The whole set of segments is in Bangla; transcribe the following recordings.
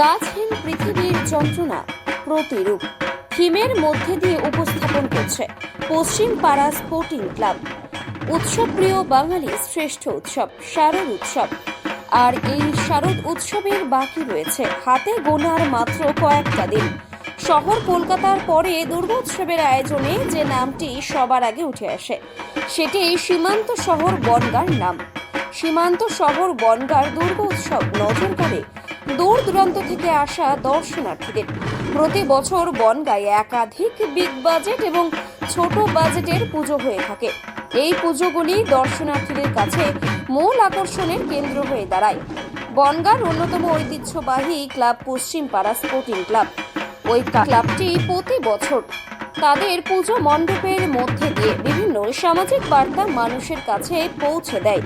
গাছহীন পৃথিবীর যন্ত্রণা প্রতিরূপ। থিমের মধ্যে দিয়ে উপস্থাপন করছে পশ্চিম পাড়া স্পোর্টিং ক্লাব। উৎসবপ্রিয় বাঙালি শ্রেষ্ঠ উৎসব, শারদ উৎসব। আর এই শারদ উৎসবের বাকি রয়েছে হাতে গোনার মাত্র কয়েকটা দিন। শহর কলকাতার পরে দুর্গোৎসবের আয়োজনে যে নামটি সবার আগে উঠে আসে, সেটি সীমান্ত শহর বনগাঁর নাম। সীমান্ত শহর বনগাঁর দুর্গ উৎসব নজর কাড়ে দূর দূরান্ত থেকে আসা দর্শনার্থীদের। প্রতি বছর বনগাঁয় একাধিক বিগ বাজেট এবং ছোট বাজেটের পুজো হয়ে থাকে। এই পুজোগুলি দর্শনার্থীদের কাছে মূল আকর্ষণের কেন্দ্র হয়ে দাঁড়ায়। বনগাঁর অন্যতম ঐতিহ্যবাহী ক্লাব পশ্চিম পাড়া স্পোর্টিং ক্লাব ওই ক্লাবটি প্রতি বছর তাদের পুজো মণ্ডপের মধ্যে দিয়ে বিভিন্ন সামাজিক বার্তা মানুষের কাছে পৌঁছে দেয়।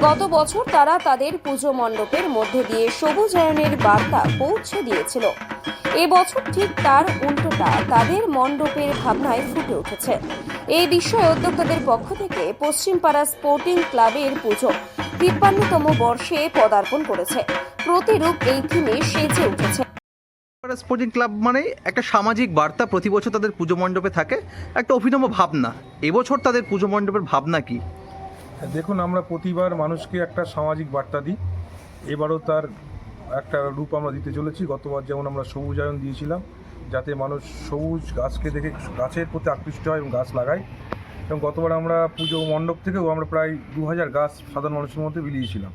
গত বছর তারা তাদের পুজো মণ্ডপের মধ্যে দিয়ে সবুজায়নের বার্তা পৌঁছে দিয়েছিল। এবছর ঠিক তার উল্টোটা তাদের মণ্ডপের ভাবনায় ফুটে উঠেছে। এই বিষয়ে উদ্যোক্তাদের পক্ষ থেকে পশ্চিমপাড়া স্পোর্টিং ক্লাবের পুজো তিপ্পান্নতম বর্ষে পদার্পণ করেছে। প্রতিরূপ এই থিমে সেজে উঠেছে। স্পোর্টিং ক্লাব মানে একটা সামাজিক বার্তা প্রতি বছর তাদের পুজো মণ্ডপে থাকে। একটা অভিনব ভাবনা। এবছর তাদের পুজো মণ্ডপের ভাবনা কি? দেখুন, আমরা প্রতিবার মানুষকে একটা সামাজিক বার্তা দিই। এবারও তার একটা রূপ আমরা দিতে চলেছি। গতবার যেমন আমরা সবুজায়ন দিয়েছিলাম, যাতে মানুষ সবুজ গাছকে দেখে গাছের প্রতি আকৃষ্ট হয় এবং গাছ লাগায়। এবং গতবার আমরা পুজো মণ্ডপ থেকেও আমরা প্রায় দু হাজার গাছ সাধারণ মানুষের মধ্যে বিলিয়েছিলাম।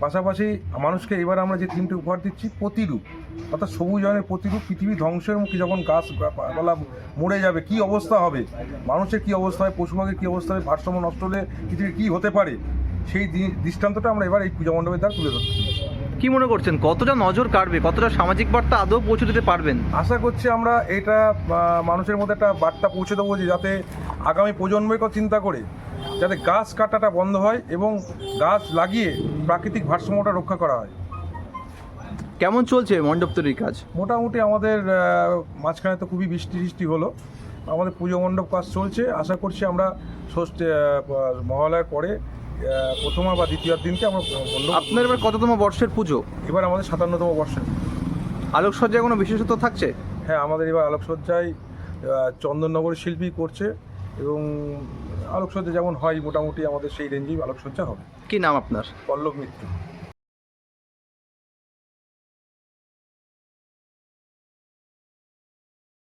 পাশাপাশি মানুষকে এবার আমরা যে থিমটি উপহার দিচ্ছি প্রতিরূপ। অর্থাৎ সবুজায়নের প্রতিরূপ পৃথিবী ধ্বংসের মুখে যখন গাছ পালা মরে যাবে কি অবস্থা হবে? মানুষের কি অবস্থা হবে? পশু পাখির কী অবস্থা হবে? ভারসাম্য নষ্ট হলে পৃথিবীর কী হতে পারে? সেই দি- দৃষ্টান্তটা আমরা এবার এই পূজা মণ্ডপের দ্বারা তুলে ধরছি। কি মনে করছেন? কতটা নজর কাড়বে? কতটা সামাজিক বার্তা আদৌ পৌঁছে দিতে পারবেন? আশা করছি আমরা এটা মানুষের মধ্যে একটা বার্তা পৌঁছে দেবো যে যাতে আগামী প্রজন্মের কথা চিন্তা করে যাতে গাছ কাটাটা বন্ধ হয় এবং গাছ লাগিয়ে প্রাকৃতিক ভারসাম্যটা রক্ষা করা হয়। কেমন চলছে মণ্ডপ তৈরির কাজ? মোটামুটি আমাদের মাঝখানে তো খুবই বৃষ্টি বৃষ্টি হলো। আমাদের পুজো মণ্ডপ কাজ চলছে। আশা করছি আমরা ষষ্ঠী মহালয়ার পরে প্রথমা বা দ্বিতীয় দিনকে আমরা মণ্ডপ আপনার এবার কততম বর্ষের পুজো? এবার আমাদের সাতান্নতম বর্ষের। আলোকসজ্জায় কোনো বিশেষত্ব থাকছে? হ্যাঁ আমাদের এবার আলোকসজ্জায় চন্দননগর শিল্পী করছে এবং আলোকসজ্জা যেমন হয় মোটামুটি আমাদের সেই রেঞ্জেই আলোকসজ্জা হবে। কি নাম আপনার? পল্লব মিত্র।